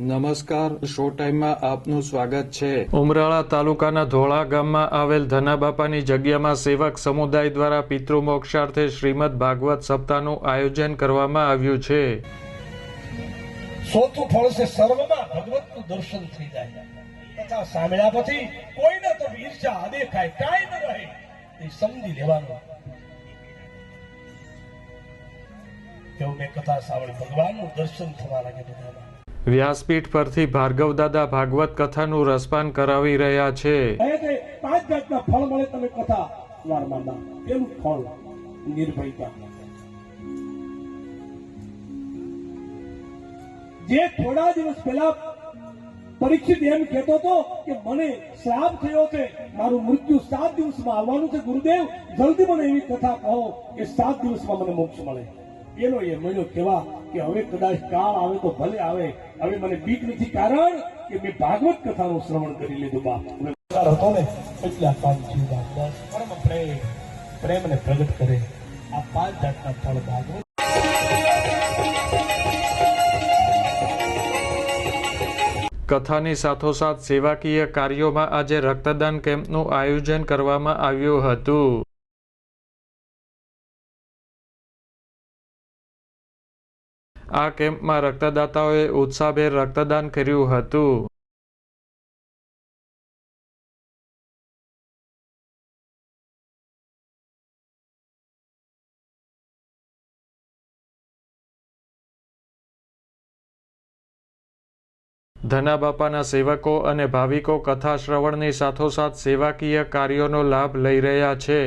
નમસ્કાર શો ટાઈમમાં આપનું સ્વાગત છે. ઉમરાળા તાલુકાના ધોળા ગામમાં આવેલ ધનાબાપાની જગ્યામાં સેવક સમુદાય દ્વારા પિતૃમોક્ષાર્થે શ્રીમદ ભાગવત સપ્તાહનું આયોજન કરવામાં આવ્યું છે. ચોથું ફળ છે સર્વમાં ભગવતનું દર્શન થઈ જાય. તથા સાંભળ્યા પછી કોઈને તો ઈર્ષા અદેખાય કાંઈ ન રહે એ સમજી લેવાનું. તેવું મેં કથા સાંભળી ભગવાનનું દર્શન થવા લાગે બધામાં. વ્યાસપીઠ પરથી ભાર્ગવ દાદા ભાગવત કથાનું રસપાન કરાવી રહ્યા છે. પાંચ જાતના ફળ મળે તમે કથા વાર ના. એનું ફળ? નિર્ભયતા જે થોડા દિવસ પહેલા પરીક્ષિત એમ કહેતો હતો કે મને શ્રાપ થયો છે મારું મૃત્યુ સાત દિવસમાં આવવાનું છે, ગુરુદેવ, જલ્દી મને એવી કથા કહો કે સાત દિવસમાં મને મોક્ષ મળે. એનો એ મળ્યો કેવા કે હવે કદાચ કાળ આવે તો ભલે આવે. હવે મને બીક નથી કારણ કે મેં ભાગવત કથાનું શ્રવણ કરી લીધું, બાપ. હતો ને, એટલે કામ થયું પરમ પ્રેમ, પ્રેમને પ્રગટ કરે. આ પાંચ જાતના ફળ ભાગવત કથાની સાથોસાથ સેવાકીય કાર્યોમાં આજે રક્તદાન કેમ્પનું આયોજન કરવામાં આવ્યું હતું. આ કેમ્પમાં રક્તદાતાઓએ ઉત્સાહભેર રક્તદાન કર્યું હતું. ધનાબાપાના સેવકો અને ભાવિકો કથા શ્રવણની સાથોસાથ સેવાકીય કાર્યોનો લાભ લઈ રહ્યા છે.